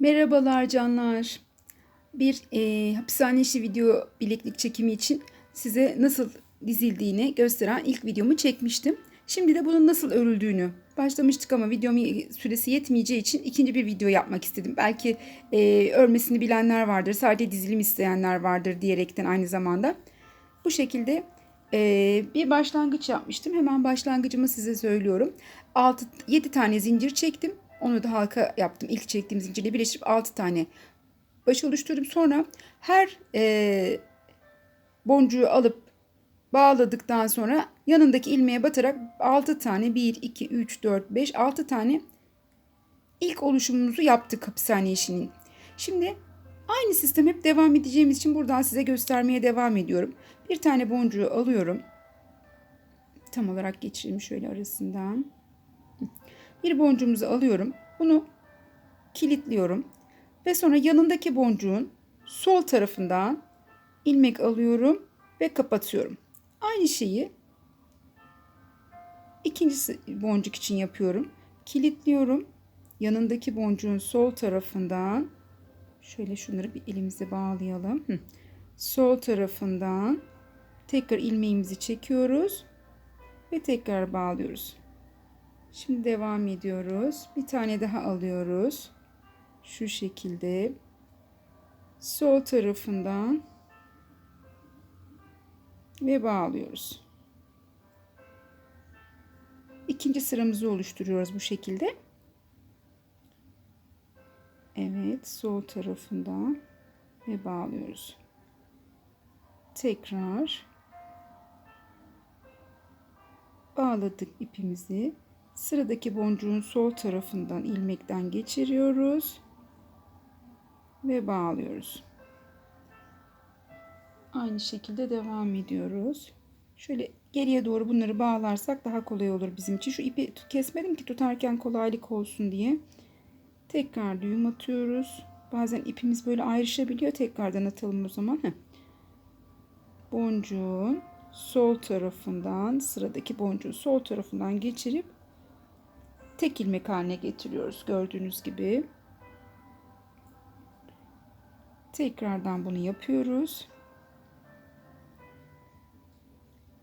Merhabalar canlar. Bir e, hapishane işi video bileklik çekimi için size nasıl dizildiğini gösteren ilk videomu çekmiştim. Şimdi de bunun nasıl örüldüğünü başlamıştık ama videomun süresi yetmeyeceği için ikinci bir video yapmak istedim. Belki e, örmesini bilenler vardır, sadece dizilim isteyenler vardır diyerekten aynı zamanda. Bu şekilde e, bir başlangıç yapmıştım. Hemen başlangıcımı size söylüyorum. 6 7 tane zincir çektim. Onu da halka yaptım. İlk çektiğim zincirle birleştirip 6 tane baş oluşturdum. Sonra her e, boncuğu alıp bağladıktan sonra yanındaki ilmeğe batarak 6 tane 1, 2, 3, 4, 5, 6 tane ilk oluşumumuzu yaptık hapishane işinin. Şimdi aynı sistem hep devam edeceğimiz için buradan size göstermeye devam ediyorum. Bir tane boncuğu alıyorum. Tam olarak geçireyim şöyle arasından. Bir boncuğumuzu alıyorum. Bunu kilitliyorum. Ve sonra yanındaki boncuğun sol tarafından ilmek alıyorum ve kapatıyorum. Aynı şeyi ikinci boncuk için yapıyorum. Kilitliyorum. Yanındaki boncuğun sol tarafından şöyle şunları bir elimize bağlayalım. Sol tarafından tekrar ilmeğimizi çekiyoruz ve tekrar bağlıyoruz. Şimdi devam ediyoruz. Bir tane daha alıyoruz. Şu şekilde sol tarafından ve bağlıyoruz. İkinci sıramızı oluşturuyoruz bu şekilde. Evet, sol tarafından ve bağlıyoruz. Tekrar bağladık ipimizi. Sıradaki boncuğun sol tarafından ilmekten geçiriyoruz ve bağlıyoruz. Aynı şekilde devam ediyoruz. Şöyle geriye doğru bunları bağlarsak daha kolay olur bizim için. Şu ipi kesmedim ki tutarken kolaylık olsun diye. Tekrar düğüm atıyoruz. Bazen ipimiz böyle ayrışabiliyor. Tekrardan atalım o zaman. Heh. Boncuğun sol tarafından sıradaki boncuğun sol tarafından geçirip tek ilmek haline getiriyoruz. Gördüğünüz gibi. Tekrardan bunu yapıyoruz.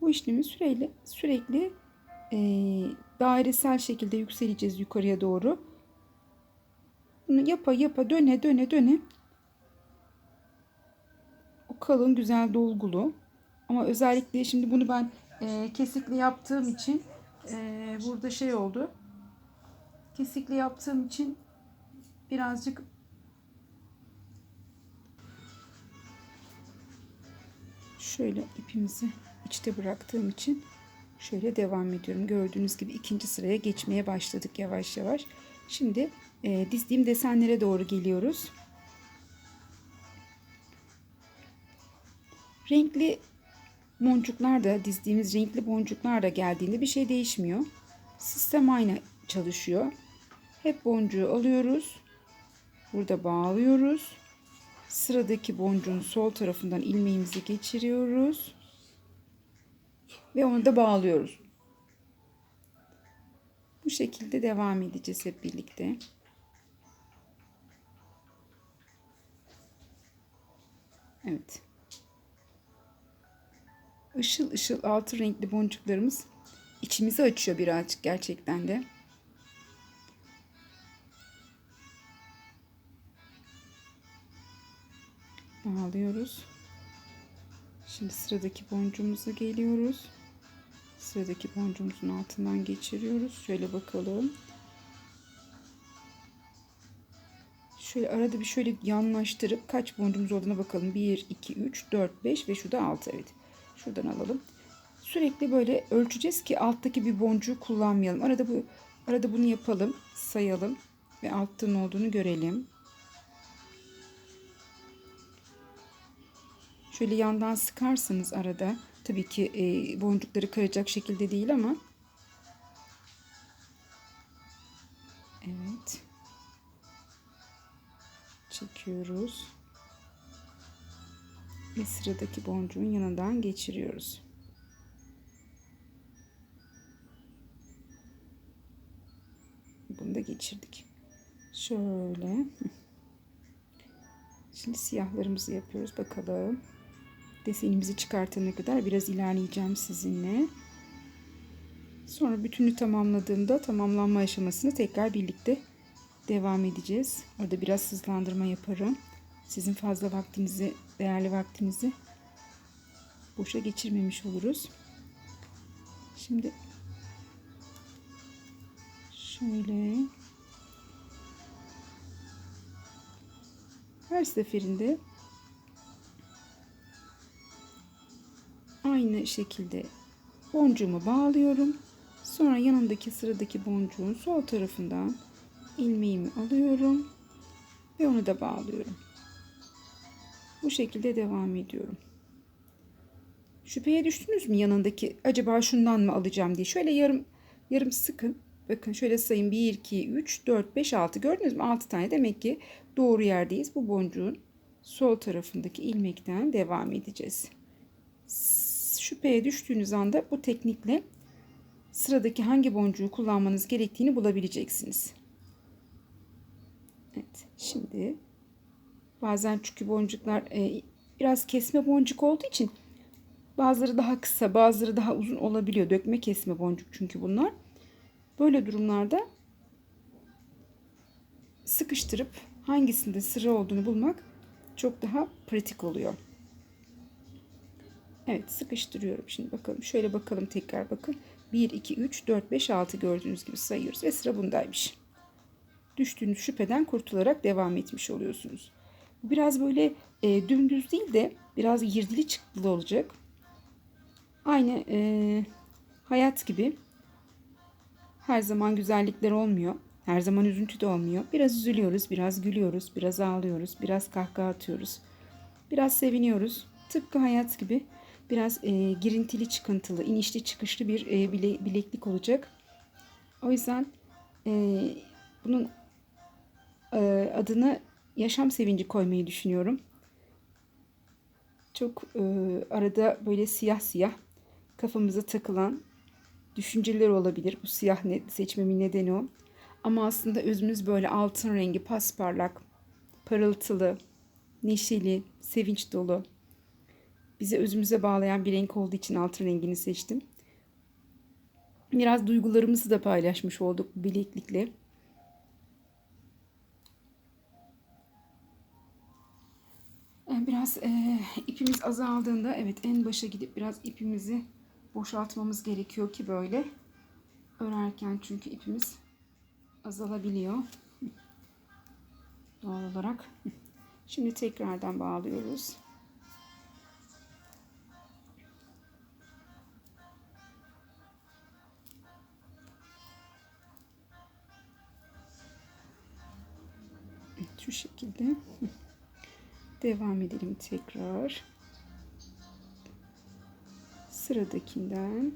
Bu işlemi sürekli sürekli e, dairesel şekilde yükseleceğiz yukarıya doğru. Bunu yapa yapa döne döne döne o kalın güzel dolgulu ama özellikle şimdi bunu ben e, kesikli yaptığım için e, burada şey oldu kesikli yaptığım için birazcık şöyle ipimizi içte bıraktığım için şöyle devam ediyorum. Gördüğünüz gibi ikinci sıraya geçmeye başladık yavaş yavaş. Şimdi e, dizdiğim desenlere doğru geliyoruz. Renkli boncuklar da dizdiğimiz renkli boncuklar da geldiğinde bir şey değişmiyor. Sistem aynı çalışıyor. Hep boncuğu alıyoruz. Burada bağlıyoruz. Sıradaki boncuğun sol tarafından ilmeğimizi geçiriyoruz. Ve onu da bağlıyoruz. Bu şekilde devam edeceğiz hep birlikte. Evet. Işıl ışıl altı renkli boncuklarımız içimizi açıyor birazcık gerçekten de. Bağlıyoruz. Şimdi sıradaki boncuğumuza geliyoruz. Sıradaki boncuğumuzun altından geçiriyoruz. Şöyle bakalım. Şöyle arada bir şöyle yanlaştırıp kaç boncuğumuz olduğuna bakalım. 1, 2, 3, 4, 5 ve şu da 6. Evet. Şuradan alalım. Sürekli böyle ölçeceğiz ki alttaki bir boncuğu kullanmayalım. Arada bu arada bunu yapalım, sayalım ve altta ne olduğunu görelim. Şöyle yandan sıkarsanız arada tabii ki e, boncukları kıracak şekilde değil ama Evet. Çekiyoruz. Ve sıradaki boncuğun yanından geçiriyoruz. Bunu da geçirdik. Şöyle. Şimdi siyahlarımızı yapıyoruz. Bakalım. Desenimizi çıkartana kadar biraz ilerleyeceğim sizinle. Sonra bütünü tamamladığımda tamamlanma aşamasını tekrar birlikte devam edeceğiz. Orada biraz hızlandırma yaparım. Sizin fazla vaktinizi, değerli vaktinizi boşa geçirmemiş oluruz. Şimdi şöyle her seferinde aynı şekilde boncuğumu bağlıyorum. Sonra yanındaki sıradaki boncuğun sol tarafından ilmeğimi alıyorum ve onu da bağlıyorum. Bu şekilde devam ediyorum. Şüpheye düştünüz mü yanındaki acaba şundan mı alacağım diye. Şöyle yarım yarım sıkın. Bakın şöyle sayın 1 2 3 4 5 6 gördünüz mü? 6 tane demek ki doğru yerdeyiz. Bu boncuğun sol tarafındaki ilmekten devam edeceğiz. Şüpheye düştüğünüz anda bu teknikle sıradaki hangi boncuğu kullanmanız gerektiğini bulabileceksiniz. Evet, şimdi bazen çünkü boncuklar e, biraz kesme boncuk olduğu için bazıları daha kısa, bazıları daha uzun olabiliyor. Dökme kesme boncuk çünkü bunlar. Böyle durumlarda sıkıştırıp hangisinde sıra olduğunu bulmak çok daha pratik oluyor. Evet sıkıştırıyorum şimdi bakalım. Şöyle bakalım tekrar bakın. 1, 2, 3, 4, 5, 6 gördüğünüz gibi sayıyoruz ve sıra bundaymış. Düştüğünüz şüpheden kurtularak devam etmiş oluyorsunuz. Biraz böyle e, dümdüz değil de biraz girdili çıktılı olacak. Aynı e, hayat gibi her zaman güzellikler olmuyor. Her zaman üzüntü de olmuyor. Biraz üzülüyoruz, biraz gülüyoruz, biraz ağlıyoruz, biraz kahkaha atıyoruz. Biraz seviniyoruz. Tıpkı hayat gibi biraz e, girintili çıkıntılı, inişli çıkışlı bir e, bile, bileklik olacak. O yüzden e, bunun e, adını yaşam sevinci koymayı düşünüyorum. Çok e, arada böyle siyah siyah kafamıza takılan düşünceler olabilir. Bu siyah ne, seçmemin nedeni o. Ama aslında özümüz böyle altın rengi, pasparlak, parıltılı, neşeli, sevinç dolu. Bizi özümüze bağlayan bir renk olduğu için altın rengini seçtim. Biraz duygularımızı da paylaşmış olduk bileklikle. Biraz e, ipimiz azaldığında evet en başa gidip biraz ipimizi boşaltmamız gerekiyor ki böyle örerken çünkü ipimiz azalabiliyor doğal olarak. Şimdi tekrardan bağlıyoruz. Şu şekilde devam edelim tekrar sıradakinden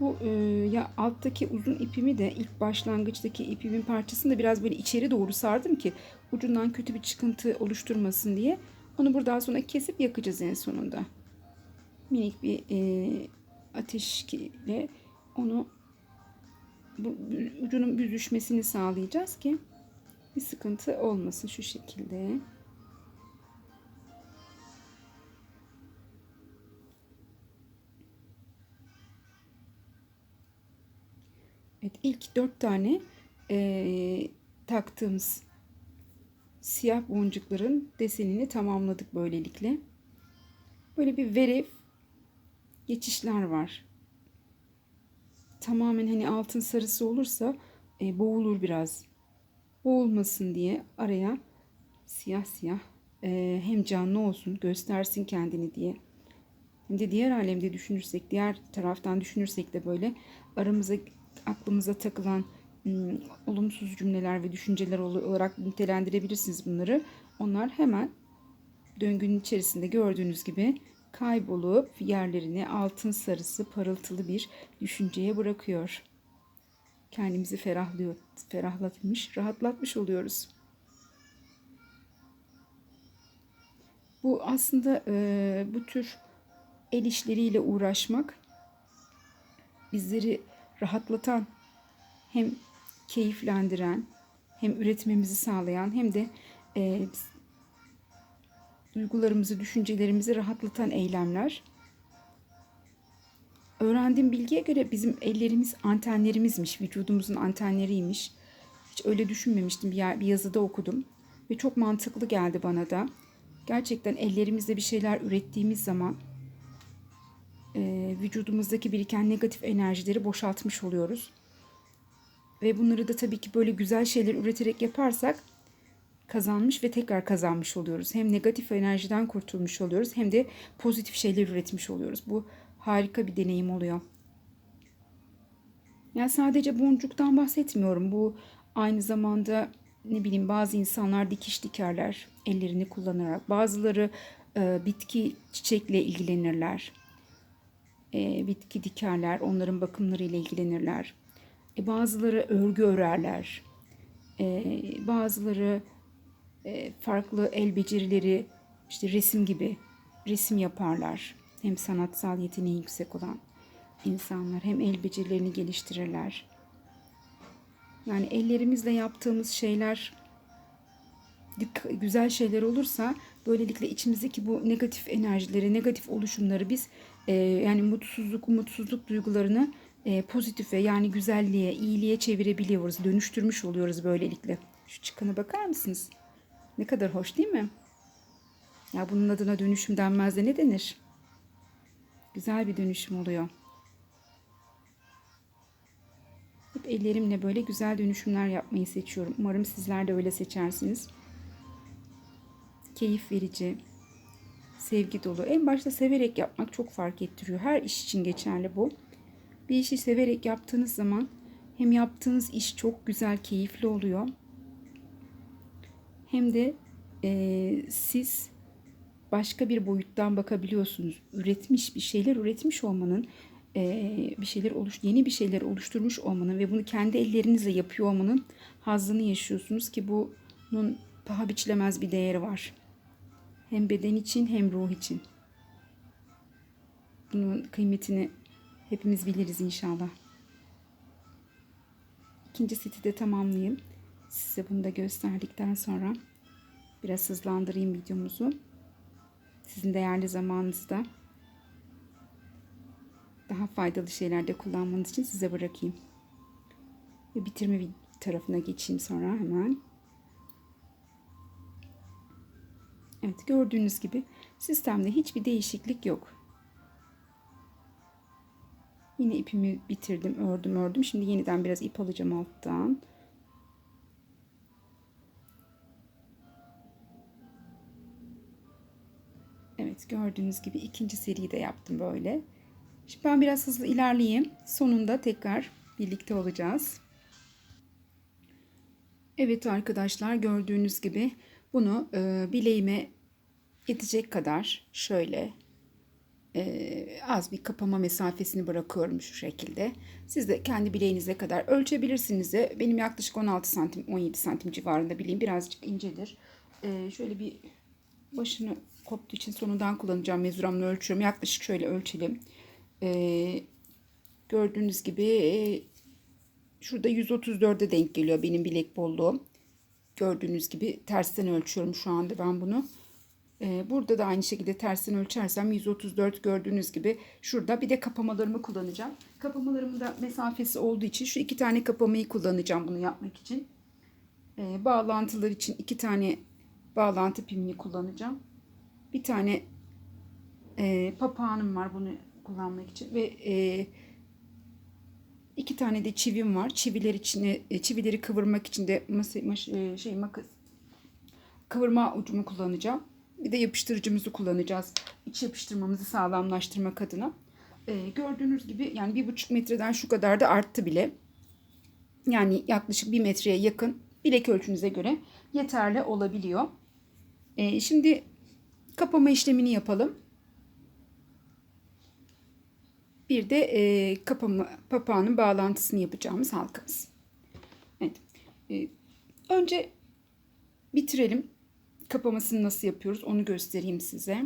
bu e, ya alttaki uzun ipimi de ilk başlangıçtaki ipimin parçasını da biraz böyle içeri doğru sardım ki ucundan kötü bir çıkıntı oluşturmasın diye. Onu buradan sonra kesip yakacağız en sonunda. Minik bir e, ateş ile onu bu, ucunun büzüşmesini sağlayacağız ki bir sıkıntı olmasın şu şekilde. Evet ilk dört tane e, taktığımız siyah boncukların desenini tamamladık böylelikle. Böyle bir verev geçişler var. Tamamen hani altın sarısı olursa e, boğulur biraz. Boğulmasın diye araya siyah siyah e, hem canlı olsun göstersin kendini diye. Hem de diğer alemde düşünürsek, diğer taraftan düşünürsek de böyle aramıza aklımıza takılan ım, olumsuz cümleler ve düşünceler olarak nitelendirebilirsiniz bunları. Onlar hemen döngünün içerisinde gördüğünüz gibi kaybolup yerlerini altın sarısı parıltılı bir düşünceye bırakıyor. Kendimizi ferahlıyor, ferahlatmış, rahatlatmış oluyoruz. Bu aslında e, bu tür el işleriyle uğraşmak bizleri rahatlatan hem keyiflendiren, hem üretmemizi sağlayan hem de e, duygularımızı, düşüncelerimizi rahatlatan eylemler. Öğrendiğim bilgiye göre bizim ellerimiz antenlerimizmiş, vücudumuzun antenleriymiş. Hiç öyle düşünmemiştim. Bir, yer, bir yazıda okudum ve çok mantıklı geldi bana da. Gerçekten ellerimizle bir şeyler ürettiğimiz zaman e, vücudumuzdaki biriken negatif enerjileri boşaltmış oluyoruz. Ve bunları da tabii ki böyle güzel şeyler üreterek yaparsak kazanmış ve tekrar kazanmış oluyoruz. Hem negatif enerjiden kurtulmuş oluyoruz hem de pozitif şeyler üretmiş oluyoruz. Bu harika bir deneyim oluyor. Yani sadece boncuktan bahsetmiyorum. Bu aynı zamanda ne bileyim bazı insanlar dikiş dikerler ellerini kullanarak. Bazıları e, bitki çiçekle ilgilenirler. E, bitki dikerler, onların bakımlarıyla ilgilenirler. E, bazıları örgü örerler. E, bazıları farklı el becerileri, işte resim gibi resim yaparlar. Hem sanatsal yeteneği yüksek olan insanlar hem el becerilerini geliştirirler. Yani ellerimizle yaptığımız şeyler güzel şeyler olursa böylelikle içimizdeki bu negatif enerjileri, negatif oluşumları biz e, yani mutsuzluk, umutsuzluk duygularını e, pozitife yani güzelliğe, iyiliğe çevirebiliyoruz. Dönüştürmüş oluyoruz böylelikle. Şu çıkana bakar mısınız? Ne kadar hoş değil mi? Ya bunun adına dönüşüm denmez de ne denir? Güzel bir dönüşüm oluyor. Hep ellerimle böyle güzel dönüşümler yapmayı seçiyorum. Umarım sizler de öyle seçersiniz. Keyif verici, sevgi dolu. En başta severek yapmak çok fark ettiriyor. Her iş için geçerli bu. Bir işi severek yaptığınız zaman hem yaptığınız iş çok güzel, keyifli oluyor. Hem de e, siz başka bir boyuttan bakabiliyorsunuz. Üretmiş bir şeyler üretmiş olmanın e, bir şeyler oluş yeni bir şeyler oluşturmuş olmanın ve bunu kendi ellerinizle yapıyor olmanın hazzını yaşıyorsunuz ki bunun paha biçilemez bir değeri var. Hem beden için hem ruh için. Bunun kıymetini hepimiz biliriz inşallah. İkinci seti de tamamlayayım. Size bunu da gösterdikten sonra biraz hızlandırayım videomuzu. Sizin değerli zamanınızda daha faydalı şeylerde kullanmanız için size bırakayım. Ve bitirme tarafına geçeyim sonra hemen. Evet gördüğünüz gibi sistemde hiçbir değişiklik yok. Yine ipimi bitirdim, ördüm, ördüm. Şimdi yeniden biraz ip alacağım alttan. Gördüğünüz gibi ikinci seriyi de yaptım böyle. Şimdi ben biraz hızlı ilerleyeyim. Sonunda tekrar birlikte olacağız. Evet arkadaşlar gördüğünüz gibi bunu e, bileğime yetecek kadar şöyle e, az bir kapama mesafesini bırakıyorum şu şekilde. Siz de kendi bileğinize kadar ölçebilirsiniz de. Benim yaklaşık 16 santim 17 santim civarında bileğim birazcık incedir. E, şöyle bir başını koptuğu için sonundan kullanacağım mezuramla ölçüyorum. Yaklaşık şöyle ölçelim. E, gördüğünüz gibi e, şurada 134'e denk geliyor benim bilek bolluğum. Gördüğünüz gibi tersten ölçüyorum şu anda ben bunu. Ee, burada da aynı şekilde tersten ölçersem 134 gördüğünüz gibi şurada bir de kapamalarımı kullanacağım. Kapamalarımın da mesafesi olduğu için şu iki tane kapamayı kullanacağım bunu yapmak için. Ee, bağlantılar için iki tane bağlantı pimini kullanacağım. Bir tane e, papağanım var bunu kullanmak için ve e, iki tane de çivim var. Çiviler içine e, çivileri kıvırmak için de mas, mas, e, şey makas kıvırma ucumu kullanacağım. Bir de yapıştırıcımızı kullanacağız. İç yapıştırmamızı sağlamlaştırmak adına. Ee, gördüğünüz gibi yani bir buçuk metreden şu kadar da arttı bile. Yani yaklaşık bir metreye yakın bilek ölçünüze göre yeterli olabiliyor. Ee, şimdi kapama işlemini yapalım. Bir de e, kapama papağanın bağlantısını yapacağımız halkamız. Evet. E, önce bitirelim kapamasını nasıl yapıyoruz onu göstereyim size.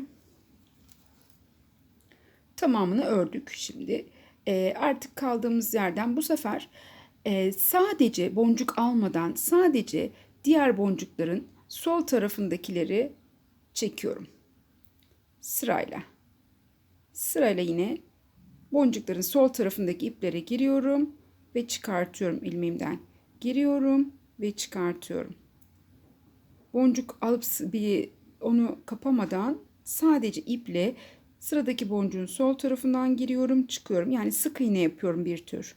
Tamamını ördük şimdi. E, artık kaldığımız yerden bu sefer Ee, sadece boncuk almadan sadece diğer boncukların sol tarafındakileri çekiyorum. Sırayla. Sırayla yine boncukların sol tarafındaki iplere giriyorum ve çıkartıyorum ilmeğimden. Giriyorum ve çıkartıyorum. Boncuk alıp bir onu kapamadan sadece iple sıradaki boncuğun sol tarafından giriyorum, çıkıyorum. Yani sık iğne yapıyorum bir tür.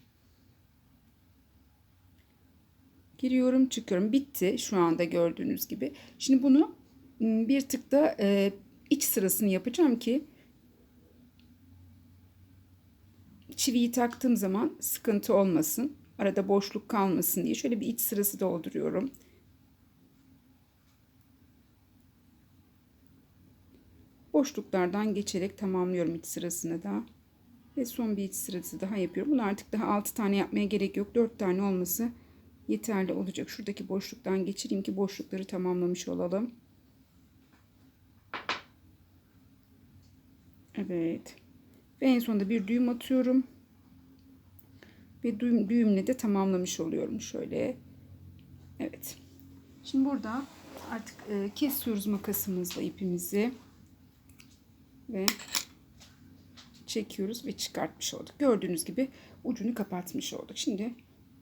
Giriyorum, çıkıyorum. Bitti şu anda gördüğünüz gibi. Şimdi bunu ıı, bir tık da e, iç sırasını yapacağım ki çiviyi taktığım zaman sıkıntı olmasın. Arada boşluk kalmasın diye şöyle bir iç sırası dolduruyorum. Boşluklardan geçerek tamamlıyorum iç sırasını da. Ve son bir iç sırası daha yapıyorum. Bunu artık daha 6 tane yapmaya gerek yok. 4 tane olması yeterli olacak. Şuradaki boşluktan geçireyim ki boşlukları tamamlamış olalım. Evet. Ve en sonunda bir düğüm atıyorum. Ve düğüm, düğümle de tamamlamış oluyorum. Şöyle. Evet. Şimdi burada artık e, kesiyoruz makasımızla ipimizi. Ve çekiyoruz ve çıkartmış olduk. Gördüğünüz gibi ucunu kapatmış olduk. Şimdi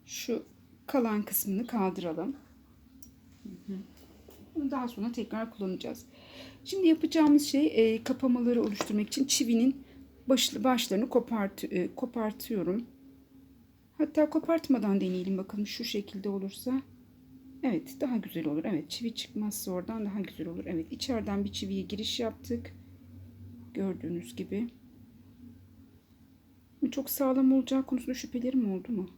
şu kalan kısmını kaldıralım. Daha sonra tekrar kullanacağız. Şimdi yapacağımız şey e, kapamaları oluşturmak için çivinin baş, başlarını kopart, e, kopartıyorum. Hatta kopartmadan deneyelim bakalım şu şekilde olursa. Evet daha güzel olur. Evet çivi çıkmazsa oradan daha güzel olur. Evet içeriden bir çiviye giriş yaptık. Gördüğünüz gibi. Çok sağlam olacağı konusunda şüphelerim oldu mu?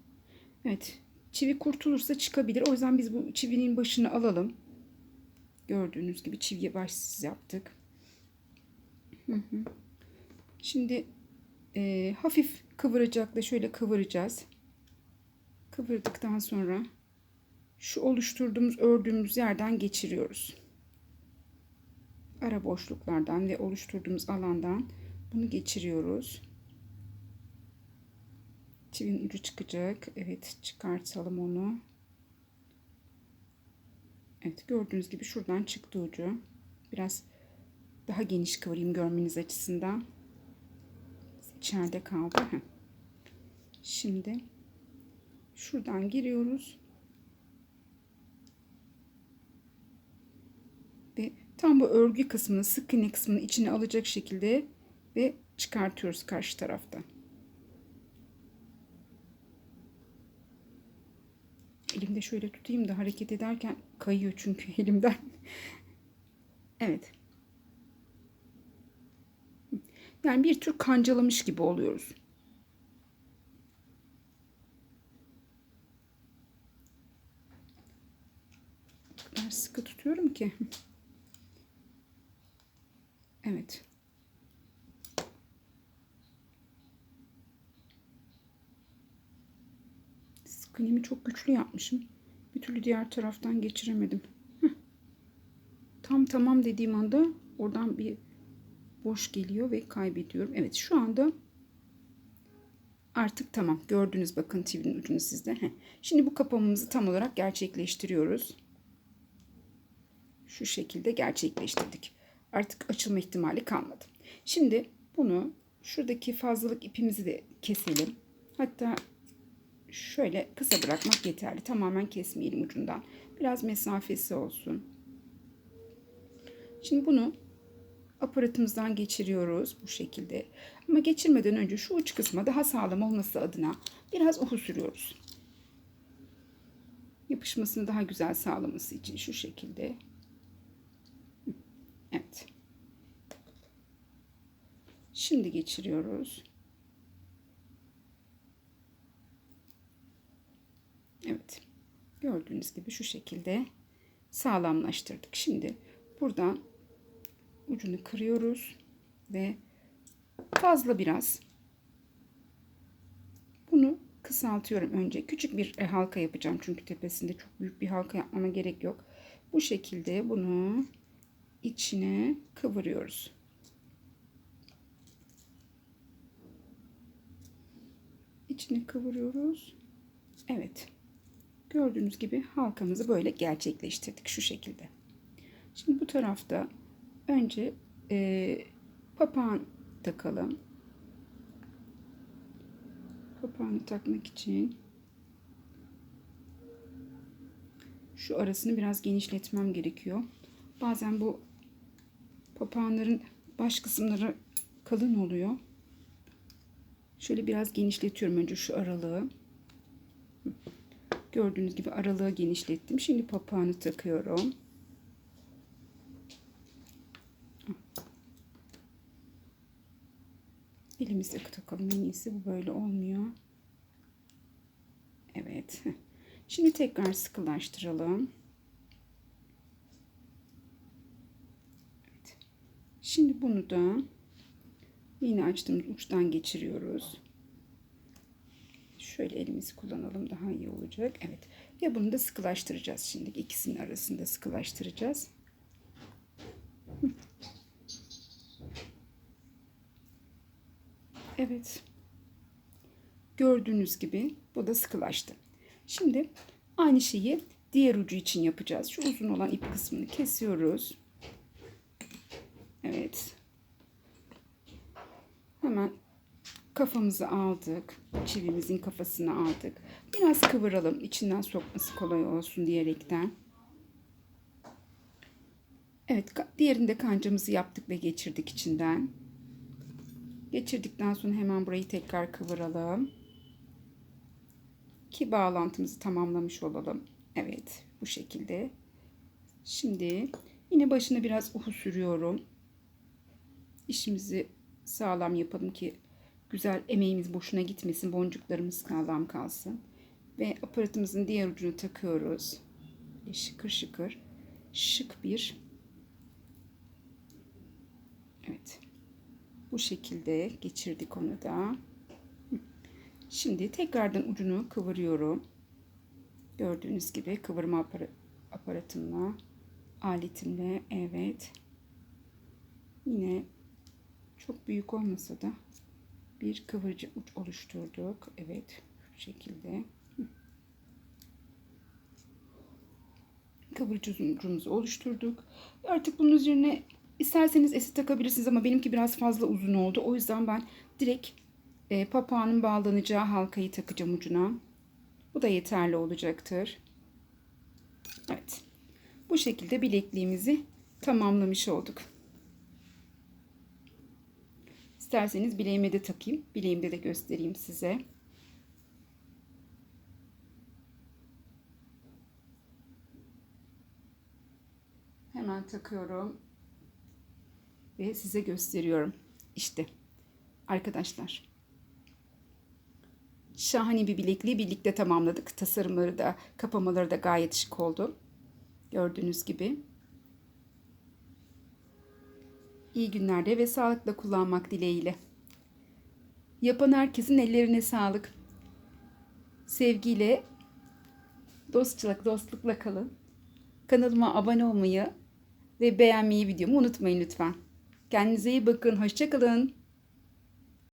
Evet çivi kurtulursa çıkabilir. O yüzden biz bu çivinin başını alalım. Gördüğünüz gibi çiviye başsız yaptık. Şimdi e, hafif kıvıracakla şöyle kıvıracağız. Kıvırdıktan sonra şu oluşturduğumuz ördüğümüz yerden geçiriyoruz. Ara boşluklardan ve oluşturduğumuz alandan bunu geçiriyoruz. Çivinin ucu çıkacak. Evet çıkartalım onu. Evet gördüğünüz gibi şuradan çıktı ucu. Biraz daha geniş kıvırayım görmeniz açısından. İçeride kaldı. Şimdi şuradan giriyoruz. Ve tam bu örgü kısmını sık iğne kısmını içine alacak şekilde ve çıkartıyoruz karşı taraftan. Elimde şöyle tutayım da hareket ederken kayıyor çünkü elimden. evet. Yani bir tür kancalamış gibi oluyoruz. Kadar sıkı tutuyorum ki. Evet. Sıkınımı çok güçlü yapmışım. Bir türlü diğer taraftan geçiremedim. Heh. Tam tamam dediğim anda oradan bir boş geliyor ve kaybediyorum. Evet şu anda artık tamam. Gördünüz bakın TV'nin ucunu sizde. Heh. Şimdi bu kapamamızı tam olarak gerçekleştiriyoruz. Şu şekilde gerçekleştirdik. Artık açılma ihtimali kalmadı. Şimdi bunu şuradaki fazlalık ipimizi de keselim. Hatta şöyle kısa bırakmak yeterli. Tamamen kesmeyelim ucundan. Biraz mesafesi olsun. Şimdi bunu aparatımızdan geçiriyoruz bu şekilde. Ama geçirmeden önce şu uç kısma daha sağlam olması adına biraz uhu sürüyoruz. Yapışmasını daha güzel sağlaması için şu şekilde. Evet. Şimdi geçiriyoruz. Evet. Gördüğünüz gibi şu şekilde sağlamlaştırdık. Şimdi buradan ucunu kırıyoruz ve fazla biraz bunu kısaltıyorum önce. Küçük bir halka yapacağım çünkü tepesinde çok büyük bir halka yapmama gerek yok. Bu şekilde bunu içine kıvırıyoruz. İçine kıvırıyoruz. Evet. Gördüğünüz gibi halkamızı böyle gerçekleştirdik şu şekilde. Şimdi bu tarafta önce e, papağan takalım. Papağanı takmak için şu arasını biraz genişletmem gerekiyor. Bazen bu papağanların baş kısımları kalın oluyor. Şöyle biraz genişletiyorum önce şu aralığı. Gördüğünüz gibi aralığı genişlettim. Şimdi papağanı takıyorum. Elimizle takalım en iyisi. Bu böyle olmuyor. Evet. Şimdi tekrar sıkılaştıralım. Evet. Şimdi bunu da yine açtığımız uçtan geçiriyoruz. Şöyle elimizi kullanalım daha iyi olacak. Evet. Ya bunu da sıkılaştıracağız şimdi. ikisinin arasında sıkılaştıracağız. Evet. Gördüğünüz gibi bu da sıkılaştı. Şimdi aynı şeyi diğer ucu için yapacağız. Şu uzun olan ip kısmını kesiyoruz. Evet. Hemen kafamızı aldık. Çivimizin kafasını aldık. Biraz kıvıralım. içinden sokması kolay olsun diyerekten. Evet, diğerinde kancamızı yaptık ve geçirdik içinden. Geçirdikten sonra hemen burayı tekrar kıvıralım. Ki bağlantımızı tamamlamış olalım. Evet, bu şekilde. Şimdi yine başına biraz uhu sürüyorum. İşimizi sağlam yapalım ki güzel emeğimiz boşuna gitmesin. Boncuklarımız sağlam kalsın. Ve aparatımızın diğer ucunu takıyoruz. Şıkır şıkır. Şık bir. Evet. Bu şekilde geçirdik onu da. Şimdi tekrardan ucunu kıvırıyorum. Gördüğünüz gibi kıvırma aparatımla, aletimle evet. Yine çok büyük olmasa da bir kıvırcık uç oluşturduk. Evet, şu şekilde. Kıvırcık ucumuzu oluşturduk. Artık bunun üzerine İsterseniz esi takabilirsiniz ama benimki biraz fazla uzun oldu. O yüzden ben direkt e, papağanın bağlanacağı halkayı takacağım ucuna. Bu da yeterli olacaktır. Evet. Bu şekilde bilekliğimizi tamamlamış olduk. İsterseniz bileğime de takayım. Bileğimde de göstereyim size. Hemen takıyorum ve size gösteriyorum. İşte arkadaşlar. Şahane bir bilekliği birlikte tamamladık. Tasarımları da kapamaları da gayet şık oldu. Gördüğünüz gibi. İyi günlerde ve sağlıkla kullanmak dileğiyle. Yapan herkesin ellerine sağlık. Sevgiyle, dostçılık, dostlukla kalın. Kanalıma abone olmayı ve beğenmeyi videomu unutmayın lütfen. Kendinize iyi bakın. Hoşçakalın.